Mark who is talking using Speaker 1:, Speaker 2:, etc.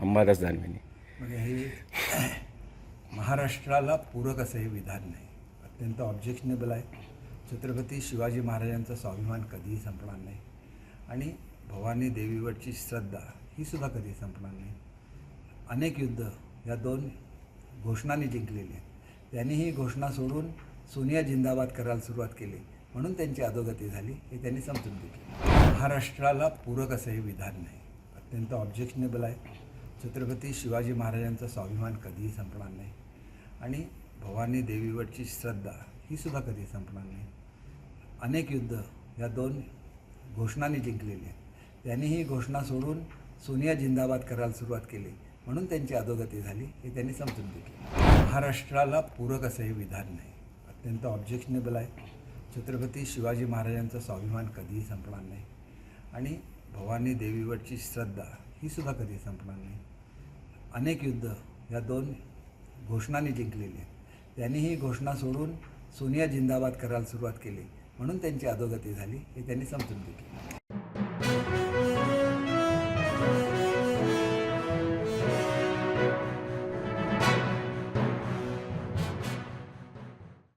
Speaker 1: अंबादास दानवेनी.
Speaker 2: म्हणजे हे महाराष्ट्राला पूरक असं हे विधान नाही. अत्यंत ऑब्जेक्शनेबल आहे. छत्रपती शिवाजी महाराजांचा स्वाभिमान कधीही संपणार नाही. आणि भवानी देवीवरची श्रद्धा ही सुद्धा कधी संपणार नाही. अनेक युद्ध या दोन घोषणांनी जिंकलेली आहेत. त्यांनी ही घोषणा सोडून सोनिया जिंदाबाद करायला सुरुवात केली. म्हणून त्यांची अधोगती झाली. हे त्यांनी समजून घेतली. महाराष्ट्राला पूरक असं हे विधान नाही. अत्यंत ऑब्जेक्शनेबल आहे. छत्रपती शिवाजी महाराजांचा स्वाभिमान कधीही संपणार नाही. आणि भवानी देवीवरची श्रद्धा ही सुद्धा कधी संपणार नाही. अनेक युद्ध या दोन घोषणांनी जिंकलेली आहेत. त्यांनी ही घोषणा सोडून सोनिया जिंदाबाद करायला सुरुवात केली. म्हणून त्यांची अधोगती झाली हे त्यांनी समजून घेतली. महाराष्ट्राला पूरक असं हे विधान नाही. अत्यंत ऑब्जेक्शनेबल आहे. छत्रपती शिवाजी महाराजांचा स्वाभिमान कधीही संपणार नाही. आणि भवानी देवीवरची श्रद्धा ही सुद्धा कधी संपणार नाही. अनेक युद्ध या दोन घोषणांनी जिंकलेली आहेत. त्यांनी ही घोषणा सोडून सोनिया जिंदाबाद करायला सुरुवात केली. म्हणून त्यांची अधोगती झाली हे त्यांनी समजून घेतली.